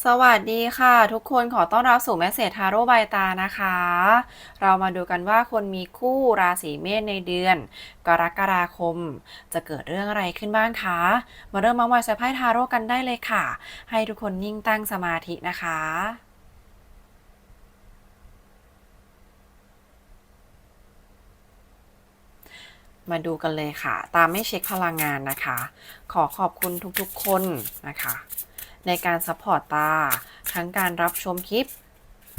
สวัสดีค่ะทุกคนขอต้อนรับสู่แมสเซจทาโร่ใบตานะคะ เรามาดูกันว่าคนมีคู่ราศีเมษในเดือน กรกฎาคม จะเกิดเรื่องอะไรขึ้นบ้างคะ มาเริ่มมาวันใช้ไพ่ทาโร่กันได้เลยค่ะ ให้ทุกคนนิ่งตั้งสมาธินะคะมาดูกันเลยค่ะ ตามไม่เช็คพลังงานนะคะ ขอขอบคุณทุกๆคนนะคะ ในการซัพพอร์ตตา ทั้งการรับชมคลิป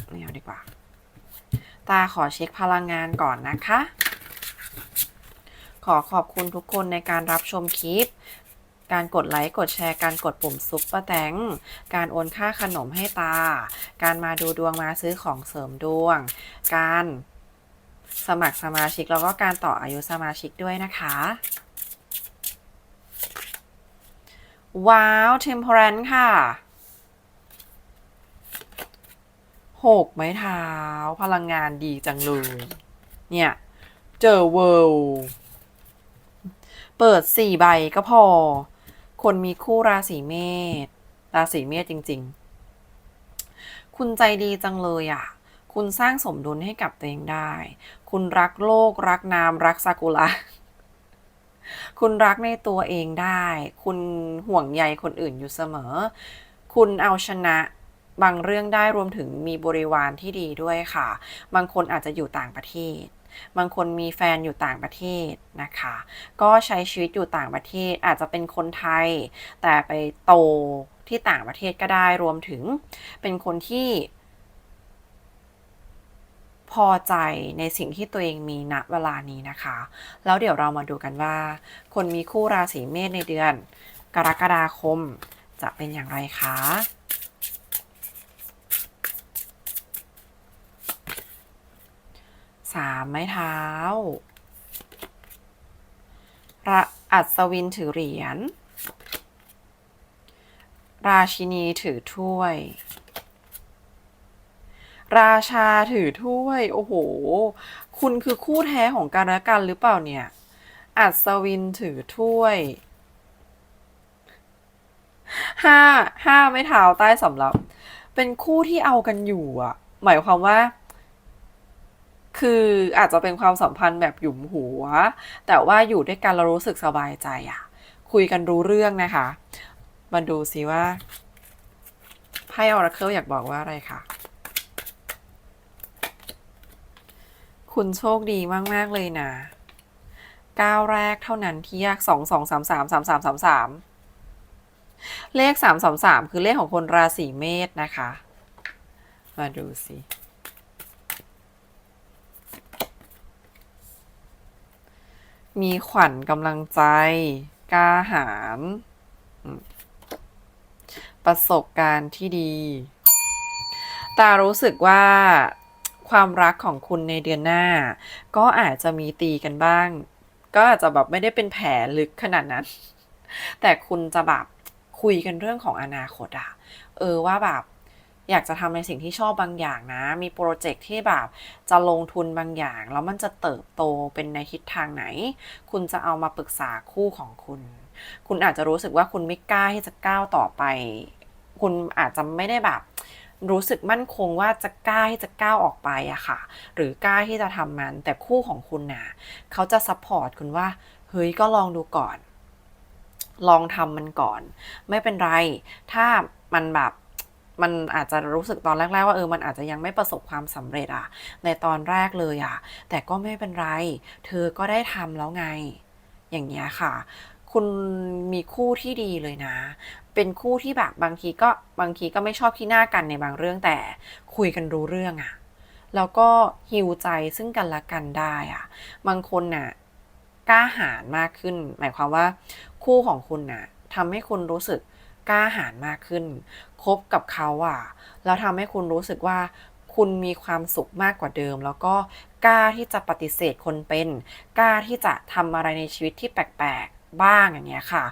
ไม่เอาดีกว่า ตาขอเช็คพลังงานก่อนนะคะ ขอขอบคุณทุกคนในการรับชมคลิป การกดไลค์กดแชร์การกดปุ่มซุปเปอร์แตงการโอนค่าขนมให้ตา การมาดูดวงมาซื้อของเสริมดวง การสมัครสมาชิกแล้วก็การต่ออายุสมาชิกด้วยนะคะ ว้าว temperance ค่ะหกไม้เท้า พลังงานดีจังเลย เนี่ย เจอเวิลเปิดสี่ใบก็พอ คนมีคู่ราศีเมษ ราศีเมษจริง ๆ คุณใจดีจังเลยอะ คุณสร้างสมดุลให้กับตัวเองได้ คุณรักโลก รักน้ำรักซากุระ คุณรักในตัวเองได้ คุณห่วงใยคนอื่นอยู่เสมอ คุณเอาชนะบางเรื่องได้รวมถึงมีบริวารที่ดีด้วยค่ะ บางคนอาจจะอยู่ต่างประเทศ บางคนมีแฟนอยู่ต่างประเทศนะคะ ก็ใช้ชีวิตอยู่ต่างประเทศอาจจะเป็นคนไทย แต่ไปโตที่ต่างประเทศก็ได้รวมถึงเป็นคนที่ พอใจในสิ่งที่ตัวเองมีณเวลานี้นะคะ แล้วเดี๋ยวเรามาดูกันว่า คนมีคู่ราศีเมษในเดือน กรกฎาคม จะเป็นอย่างไรคะสามไม้เท้าระอัศวินถือเหรียญ ราชินีถือถ้วย ราชาถือถ้วย โอ้โห คุณคือคู่แท้ของกันและกันหรือเปล่าเนี่ย อัศวินถือถ้วยห้าห้าไม่เท้าใต้สำรับ เป็นคู่ที่เอากันอยู่อะหมายความว่า คืออาจจะเป็นความสัมพันธ์แบบหยุมหัว แต่ว่าอยู่ด้วยกันเรารู้สึกสบายใจอะคุยกันรู้เรื่องนะคะ มาดูสิว่าไพ่ออร์เคิลอยากบอกว่าอะไรคะ คุณโชคดีมาก ๆ เลยนะก้าวแรกเท่านั้นที่ยากสองสองสามสามสามสามสามสามเลขสามสามสามคือเลขของคนราศีเมษนะคะ มาดูสิมีขวัญกำลังใจ กล้าหาญประสบการณ์ที่ดี ตารู้สึกว่า ความรักของคุณในเดือนหน้า ก็อาจจะมีตีกันบ้าง ก็อาจจะแบบไม่ได้เป็นแผลลึกขนาดนั้น แต่คุณจะแบบคุยกันเรื่องของอนาคตอะเออว่าแบบอยากจะทำในสิ่งที่ชอบบางอย่างนะ มีโปรเจกต์ที่แบบจะลงทุนบางอย่าง แล้วมันจะเติบโตเป็นในทิศทางไหน คุณจะเอามาปรึกษาคู่ของคุณ คุณอาจจะรู้สึกว่าคุณไม่กล้าที่จะก้าวต่อไป คุณอาจจะไม่ได้แบบ รู้สึกมั่นคงว่าจะกล้าที่จะก้าวออกไปอะค่ะ หรือกล้าที่จะทำมัน แต่คู่ของคุณน่ะเขาจะซัพพอร์ตคุณว่า เฮ้ยก็ลองดูก่อน ลองทำมันก่อน ไม่เป็นไร ถ้ามันแบบมันอาจจะรู้สึกตอนแรก ๆ ว่าเออ มันอาจจะยังไม่ประสบความสำเร็จอะในตอนแรกเลยอะแต่ก็ไม่เป็นไร เธอก็ได้ทำแล้วไง อย่างเงี้ยค่ะ คุณมีคู่ที่ดีเลยนะ เป็นคู่ที่แบบบางทีก็บางทีก็ไม่ชอบขี้หน้ากันในบางเรื่องแต่คุยกันรู้เรื่องอะแล้วก็ฮิวใจซึ่งกันและกันได้อะบางคนน่ะกล้าหาญมากขึ้น หมายความว่า คู่ของคุณน่ะทำให้คุณรู้สึกกล้าหาญมากขึ้นคบกับเขาอะแล้วทำให้คุณรู้สึกว่าคุณมีความสุขมากกว่าเดิม แล้วก็กล้าที่จะปฏิเสธคนเป็น กล้าที่จะทำอะไรในชีวิตที่แปลกๆ บ้างอย่างเงี้ยค่ะ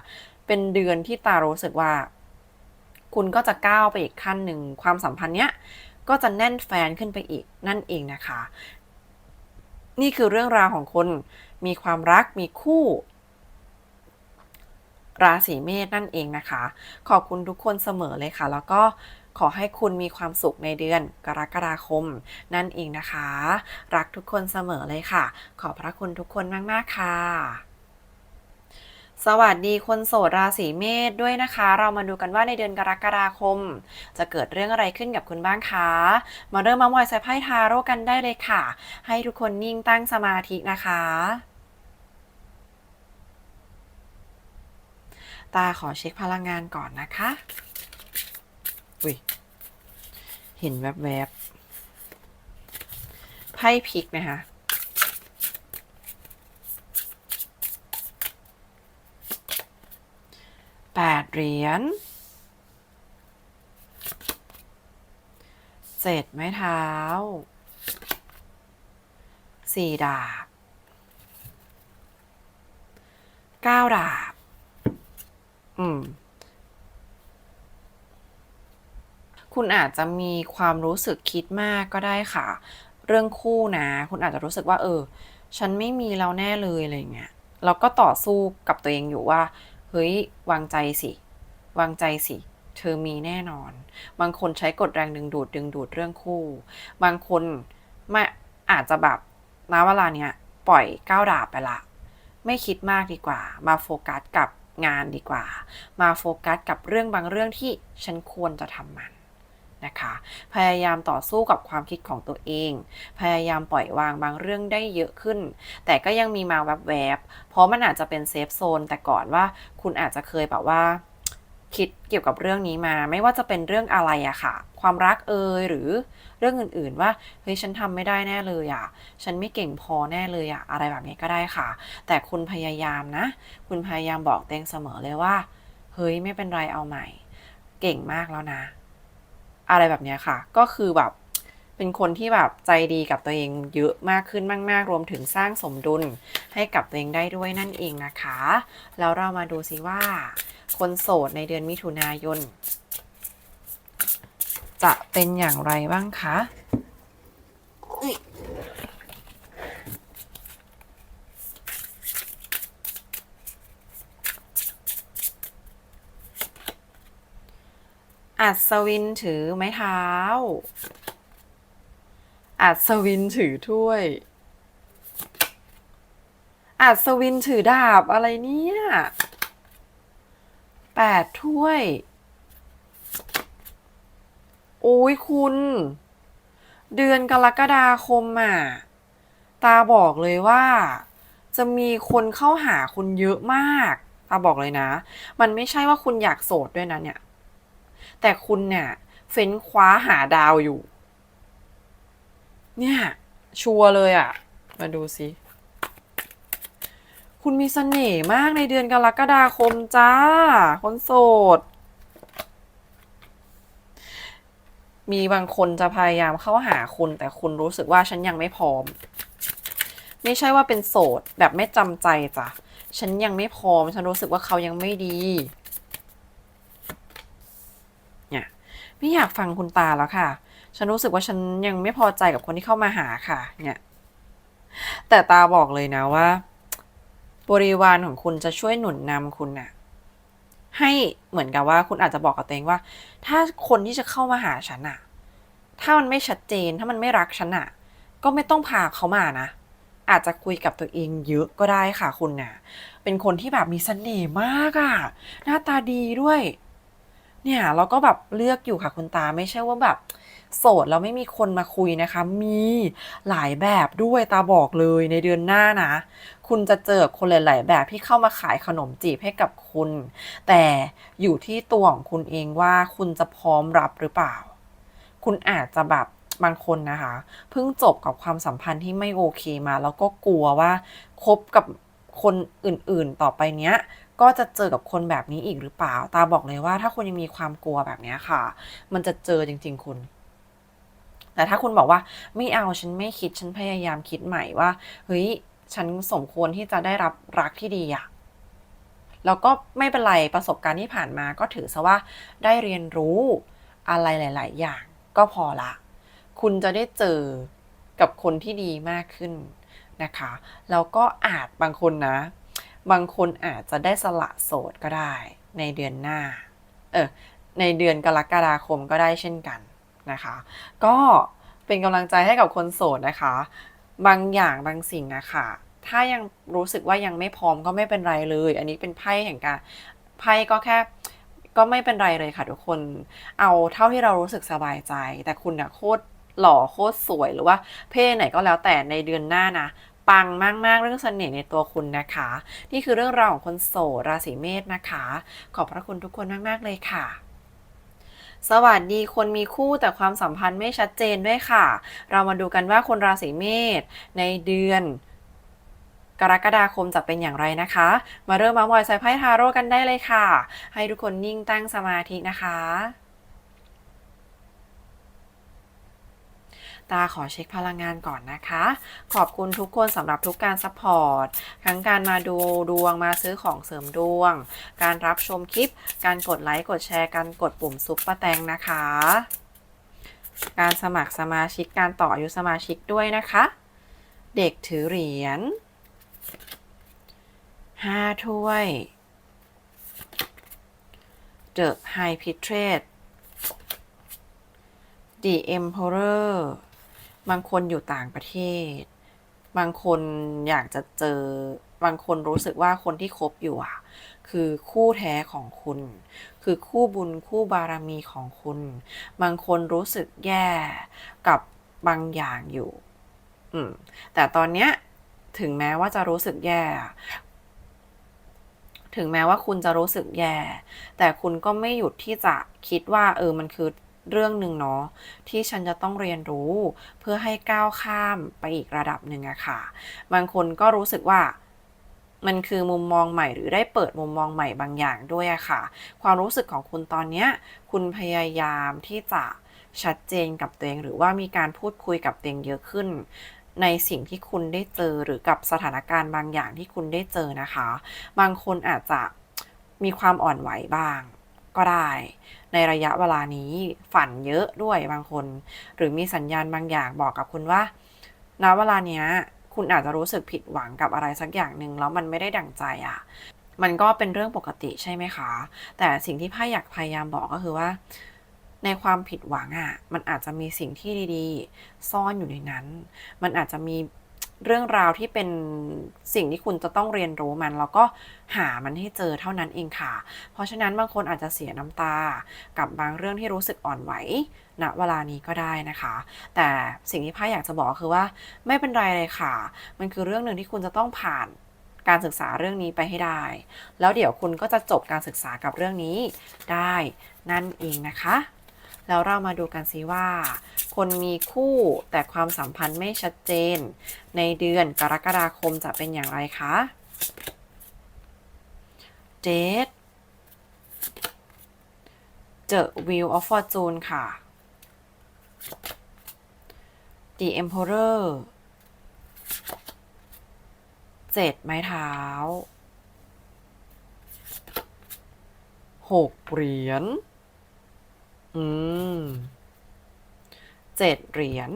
เป็นเดือนที่ตารู้สึกว่า คุณก็จะก้าวไปอีกขั้นหนึ่งความสัมพันธ์เนี้ยก็จะแน่นแฟนขึ้นไปอีกนั่นเองนะคะ นี่คือเรื่องราวของคนมีความรักมีคู่ราศีเมษนั่นเองนะคะ ขอบคุณทุกคนเสมอเลยค่ะ แล้วก็ขอให้คุณมีความสุขในเดือนกรกฎาคม นั่นเองนะคะ รักทุกคนเสมอเลยค่ะ ขอบพระคุณทุกคนมาก ๆ ค่ะ สวัสดีคนโสดราศีเมษด้วยนะคะ เรามาดูกันว่าในเดือนกรกฎาคม จะเกิดเรื่องอะไรขึ้นกับคุณบ้างคะ มาเริ่มมามอยใส่ไพ่ทาโร่กันได้เลยค่ะ ให้ทุกคนนิ่งตั้งสมาธินะคะตาขอเช็คพลังงานก่อนนะคะ อุ้ย เห็นแวบๆ ไพ่พลิกนะคะ แปดเหรียญเจ็ดไม้เท้าสี่ดาบเก้าดาบ อืม คุณอาจจะมีความรู้สึกคิดมากก็ได้ค่ะ เรื่องคู่นะ คุณอาจจะรู้สึกว่า เออ ฉันไม่มีแล้วแน่เลยอะไรเงี้ยเราก็ต่อสู้กับตัวเองอยู่ว่า เฮ้ยวางใจสิ วางใจสิ เธอมีแน่นอน บางคนใช้กฎแรงดึงดูดดึงดูดเรื่องคู่ บางคนไม่อาจจะแบบณเวลาเนี้ยปล่อยก้าวดาบไปละ ไม่คิดมากดีกว่า มาโฟกัสกับงานดีกว่า มาโฟกัสกับเรื่องบางเรื่องที่ฉันควรจะทำมัน นะคะ พยายามต่อสู้กับความคิดของตัวเอง พยายามปล่อยวางบางเรื่องได้เยอะขึ้น แต่ก็ยังมีมาแวบๆ เพราะมันอาจจะเป็นเซฟโซนแต่ก่อนว่าคุณอาจจะเคยแบบว่าคิดเกี่ยวกับเรื่องนี้มา ไม่ว่าจะเป็นเรื่องอะไรอะค่ะ ความรักเอ่ยหรือเรื่องอื่นๆว่าเฮ้ยฉันทำไม่ได้แน่เลยอะฉันไม่เก่งพอแน่เลยอะอะไรแบบนี้ก็ได้ค่ะ แต่คุณพยายามนะ คุณพยายามบอกเตงเสมอเลยว่า เฮ้ยไม่เป็นไรเอาใหม่ เก่งมากแล้วนะ อะไรแบบนี้ค่ะ ก็คือแบบเป็นคนที่แบบใจดีกับตัวเองเยอะมากขึ้นมากๆ รวมถึงสร้างสมดุลให้กับตัวเองได้ด้วยนั่นเองนะคะ แล้วเรามาดูซิว่า คนโสดในเดือนมิถุนายน จะเป็นอย่างไรบ้างคะ อัศวินถือไม้เท้า อัศวินถือถ้วย อัศวินถือดาบอะไรเนี่ยแปดถ้วย โอ้ยคุณ เดือนกรกฎาคมอะ ตาบอกเลยว่า จะมีคนเข้าหาคุณเยอะมาก ตาบอกเลยนะ มันไม่ใช่ว่าคุณอยากโสดด้วยนะเนี่ย แต่คุณเนี่ย เฟ้นคว้าหาดาวอยู่ เนี่ย ชัวร์เลยอะ มาดูสิ คุณมีเสน่ห์มากในเดือนกรกฎาคมจ้า คนโสด มีบางคนจะพยายามเข้าหาคุณ แต่คุณรู้สึกว่าฉันยังไม่พร้อม ไม่ใช่ว่าเป็นโสดแบบไม่จำใจจ้ะ ฉันยังไม่พร้อม ฉันรู้สึกว่าเขายังไม่ดี เนี่ย ไม่อยากฟังคุณตาแล้วค่ะ ฉันรู้สึกว่าฉันยังไม่พอใจกับคนที่เข้ามาหาค่ะ เนี่ย แต่ตาบอกเลยนะว่า บริวารของคุณจะช่วยหนุนนำคุณน่ะ ให้เหมือนกับว่าคุณอาจจะบอกกับตัวเองว่า ถ้าคนที่จะเข้ามาหาฉันน่ะถ้ามันไม่ชัดเจน ถ้ามันไม่รักฉันน่ะก็ไม่ต้องพาเขามานะอาจจะคุยกับตัวเองเยอะก็ได้ค่ะคุณน่ะ เป็นคนที่แบบมีเสน่ห์มากอะหน้าตาดีด้วย เนี่ยเราก็แบบเลือกอยู่ค่ะคุณตาไม่ใช่ว่าแบบ โสดแล้วไม่มีคนมาคุยนะคะ มีหลายแบบด้วยตาบอกเลยในเดือนหน้านะ คุณจะเจอคนหลาย ๆ แบบที่เข้ามาขายขนมจีบให้กับคุณ แต่อยู่ที่ตัวของคุณเองว่าคุณจะพร้อมรับหรือเปล่า คุณอาจจะแบบบางคนนะคะเพิ่งจบกับความสัมพันธ์ที่ไม่โอเคมา แล้วก็กลัวว่าคบกับคนอื่นๆต่อไปเนี้ย ก็จะเจอกับคนแบบนี้อีกหรือเปล่า ตาบอกเลยว่าถ้าคุณยังมีความกลัวแบบนี้ค่ะ มันจะเจอจริง ๆ คุณ แต่ถ้าคุณบอกว่าไม่เอาฉันไม่คิดฉันพยายามคิดใหม่ว่าเฮ้ยฉันสมควรที่จะได้รับรักที่ดีอะแล้วก็ไม่เป็นไรประสบการณ์ที่ผ่านมาก็ถือซะว่าได้เรียนรู้อะไรหลาย ๆ อย่างก็พอละ คุณจะได้เจอกับคนที่ดีมากขึ้นนะคะ แล้วก็อาจบางคนนะ บางคนอาจจะได้สละโสดก็ได้ ในเดือนหน้า เออ ในเดือนกรกฎาคมก็ได้เช่นกันนะคะ ก็เป็นกำลังใจให้กับคนโสดนะคะ บางอย่างบางสิ่งนะคะถ้ายังรู้สึกว่ายังไม่พร้อมก็ไม่เป็นไรเลย อันนี้เป็นไพ่แห่งการไพ่ก็แค่ก็ไม่เป็นไรเลยค่ะทุกคน เอาเท่าที่เรารู้สึกสบายใจ แต่คุณนะโคตรหล่อโคตรสวยหรือว่าเพศไหนก็แล้วแต่ในเดือนหน้านะ ปังมาก ๆ เรื่องเสน่ห์ในตัวคุณนะคะ นี่คือเรื่องราวของคนโสดราศีเมษนะคะ ขอบพระคุณทุกคนมาก ๆ เลยค่ะสวัสดีคนมีคู่แต่ความสัมพันธ์ไม่ชัดเจนด้วยค่ะ เรามาดูกันว่าคนราศีเมษในเดือน กรกฎาคมจะเป็นอย่างไรนะคะ มาเริ่มมามอยไซไพ่ทาโร่กันได้เลยค่ะ ให้ทุกคนนิ่งตั้งสมาธินะคะ ตาขอเช็คพลังงานก่อนนะคะ ขอบคุณทุกคนสำหรับทุกการซัพพอร์ตทั้งการมาดูดวงมาซื้อของเสริมดวง การรับชมคลิป การกดไลค์กดแชร์การกดปุ่มซุปเปอร์แตงนะคะ การสมัครสมาชิกการต่ออายุสมาชิกด้วยนะคะ เด็กถือเหรียญห้าถ้วย The High p i t r a t The Emperor บางคนอยู่ต่างประเทศ บางคนอยากจะเจอ บางคนรู้สึกว่าคนที่คบอยู่อะ คือคู่แท้ของคุณ คือคู่บุญคู่บารมีของคุณ บางคนรู้สึกแย่กับบางอย่างอยู่ อืม แต่ตอนเนี้ยถึงแม้ว่าจะรู้สึกแย่ ถึงแม้ว่าคุณจะรู้สึกแย่ แต่คุณก็ไม่หยุดที่จะคิดว่า เออ มันคือ เรื่องหนึ่งเนาะที่ฉันจะต้องเรียนรู้เพื่อให้ก้าวข้ามไปอีกระดับหนึ่งอะค่ะ บางคนก็รู้สึกว่ามันคือมุมมองใหม่หรือได้เปิดมุมมองใหม่บางอย่างด้วยอะค่ะ ความรู้สึกของคุณตอนเนี้ยคุณพยายามที่จะชัดเจนกับตัวเอง หรือว่ามีการพูดคุยกับตัวเองเยอะขึ้น ในสิ่งที่คุณได้เจอหรือกับสถานการณ์บางอย่างที่คุณได้เจอนะคะ บางคนอาจจะมีความอ่อนไหวบ้างก็ได้ ในระยะเวลานี้ ฝันเยอะด้วยบางคน หรือมีสัญญาณบางอย่างบอกกับคุณว่าณเวลาเนี้ย คุณอาจจะรู้สึกผิดหวังกับอะไรสักอย่างหนึ่งแล้วมันไม่ได้ดั่งใจอะ่ะมันก็เป็นเรื่องปกติใช่ไหมคะ แต่สิ่งที่ไพ่อยากพยายามบอกก็คือว่า ในความผิดหวังอะ่ะ มันอาจจะมีสิ่งที่ดีๆ ซ่อนอยู่ในนั้น มันอาจจะมี เรื่องราวที่เป็นสิ่งที่คุณจะต้องเรียนรู้มัน แล้วก็หามันให้เจอเท่านั้นเองค่ะ เพราะฉะนั้นบางคนอาจจะเสียน้ำตา กับบางเรื่องที่รู้สึกอ่อนไหวณเวลานี้ก็ได้นะคะ แต่สิ่งที่พ่ายอยากจะบอกคือว่าไม่เป็นไรเลยค่ะ มันคือเรื่องหนึ่งที่คุณจะต้องผ่านการศึกษาเรื่องนี้ไปให้ได้ แล้วเดี๋ยวคุณก็จะจบการศึกษากับเรื่องนี้ได้นั่นเองนะคะ แล้วเรามาดูกันซิว่า คนมีคู่แต่ความสัมพันธ์ไม่ชัดเจน ในเดือนกรกฎาคมจะเป็นอย่างไรคะเจด The Wheel of Fortune ค่ะ The Emperor เจ็ดไม้เท้าหกเหรียญ อืม เจ็ดเหรียญ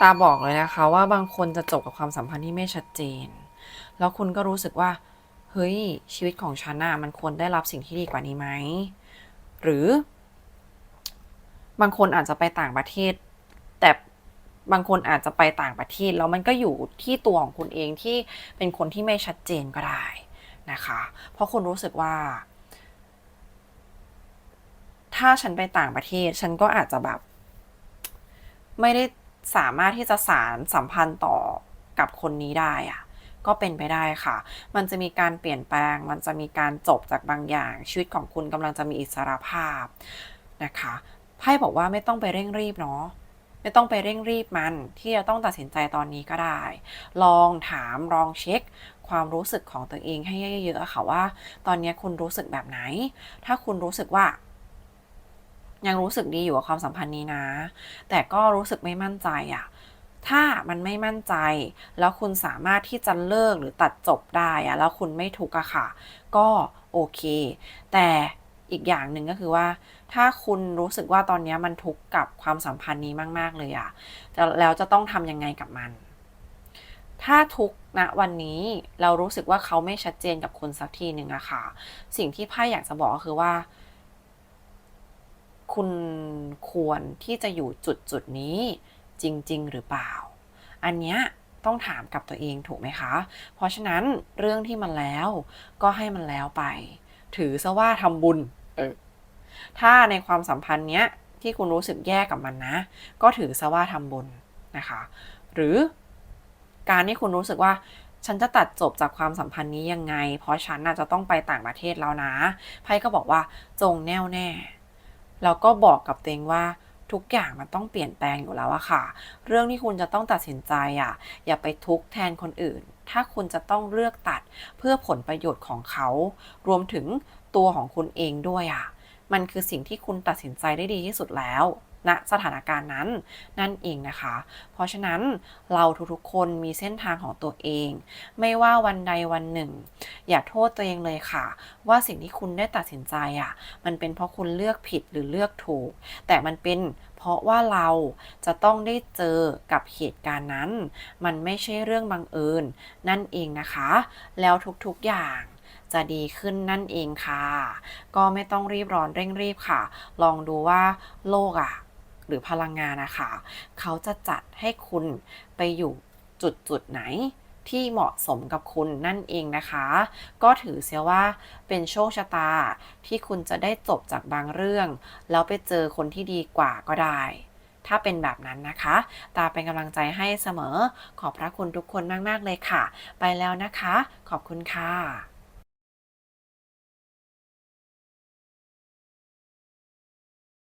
ตาบอกเลยนะคะ ว่าบางคนจะจบกับความสัมพันธ์ที่ไม่ชัดเจน แล้วคุณก็รู้สึกว่า เฮ้ย ชีวิตของฉันน่ะมันควรได้รับสิ่งที่ดีกว่านี้ไหม หรือบางคนอาจจะไปต่างประเทศ แต่บางคนอาจจะไปต่างประเทศ แล้วมันก็อยู่ที่ตัวของคุณเองที่เป็นคนที่ไม่ชัดเจนก็ได้นะคะ เพราะคุณรู้สึกว่า ถ้าฉันไปต่างประเทศ ฉันก็อาจจะแบบ ไม่ได้สามารถที่จะสารสัมพันธ์ต่อกับคนนี้ได้อะก็เป็นไปได้ค่ะ มันจะมีการเปลี่ยนแปลง มันจะมีการจบจากบางอย่าง ชีวิตของคุณกำลังจะมีอิสรภาพนะคะไพ่บอกว่าไม่ต้องไปเร่งรีบเนาะไม่ต้องไปเร่งรีบมันที่จะต้องตัดสินใจตอนนี้ก็ได้ ลองถามลองเช็ค ความรู้สึกของตัวเองให้เยอะๆค่ะว่า ตอนนี้คุณรู้สึกแบบไหน ถ้าคุณรู้สึกว่า ยังรู้สึกดีอยู่กับความสัมพันธ์นี้นะ แต่ก็รู้สึกไม่มั่นใจอะถ้ามันไม่มั่นใจ แล้วคุณสามารถที่จะเลิกหรือตัดจบได้อะแล้วคุณไม่ทุกข์อะค่ะ ก็โอเค แต่อีกอย่างหนึ่งก็คือว่า ถ้าคุณรู้สึกว่าตอนนี้มันทุกข์กับความสัมพันธ์นี้มาก ๆ เลยอะแล้วจะต้องทำยังไงกับมัน ถ้าทุกข์ณวันนี้เรารู้สึกว่าเขาไม่ชัดเจนกับคุณสักทีหนึ่งอะค่ะ สิ่งที่ไพ่อยากจะบอกก็คือว่า คุณควรที่จะอยู่จุดจุดนี้จริง ๆ หรือเปล่า อันเนี้ยต้องถามกับตัวเองถูกไหมคะ เพราะฉะนั้นเรื่องที่มันแล้วก็ให้มันแล้วไป ถือซะว่าทำบุญ เออ ถ้าในความสัมพันธ์เนี้ยที่คุณรู้สึกแย่กับมันนะ ก็ถือซะว่าทำบุญนะคะ หรือการที่คุณรู้สึกว่าฉันจะตัดจบจากความสัมพันธ์นี้ยังไง เพราะฉันน่าจะต้องไปต่างประเทศแล้วนะ ไพ่ก็บอกว่าจงแน่วแน่ แล้วก็บอกกับตัวเองว่าทุกอย่างมันต้องเปลี่ยนแปลงอยู่แล้วอะค่ะ เรื่องที่คุณจะต้องตัดสินใจอะอย่าไปทุกข์แทนคนอื่น ถ้าคุณจะต้องเลือกตัดเพื่อผลประโยชน์ของเขา รวมถึงตัวของคุณเองด้วยอะมันคือสิ่งที่คุณตัดสินใจได้ดีที่สุดแล้ว ณสถานการณ์นั้นนั่นเองนะคะ เพราะฉะนั้นเราทุกๆคนมีเส้นทางของตัวเอง ไม่ว่าวันใดวันหนึ่ง อย่าโทษตัวเองเลยค่ะ ว่าสิ่งที่คุณได้ตัดสินใจอะ มันเป็นเพราะคุณเลือกผิดหรือเลือกถูก แต่มันเป็นเพราะว่าเราจะต้องได้เจอกับเหตุการณ์นั้น มันไม่ใช่เรื่องบังเอิญนั่นเองนะคะ แล้วทุกๆอย่างจะดีขึ้นนั่นเองค่ะ ก็ไม่ต้องรีบร้อนเร่งรีบค่ะ ลองดูว่าโลกอะ หรือพลังงานนะคะ เขาจะจัดให้คุณไปอยู่จุดจุดไหนที่เหมาะสมกับคุณนั่นเองนะคะ ก็ถือเสียว่าเป็นโชคชะตาที่คุณจะได้จบจากบางเรื่อง แล้วไปเจอคนที่ดีกว่าก็ได้ ถ้าเป็นแบบนั้นนะคะ ตาเป็นกำลังใจให้เสมอ ขอบพระคุณทุกคนมาก ๆ เลยค่ะ ไปแล้วนะคะ ขอบคุณค่ะ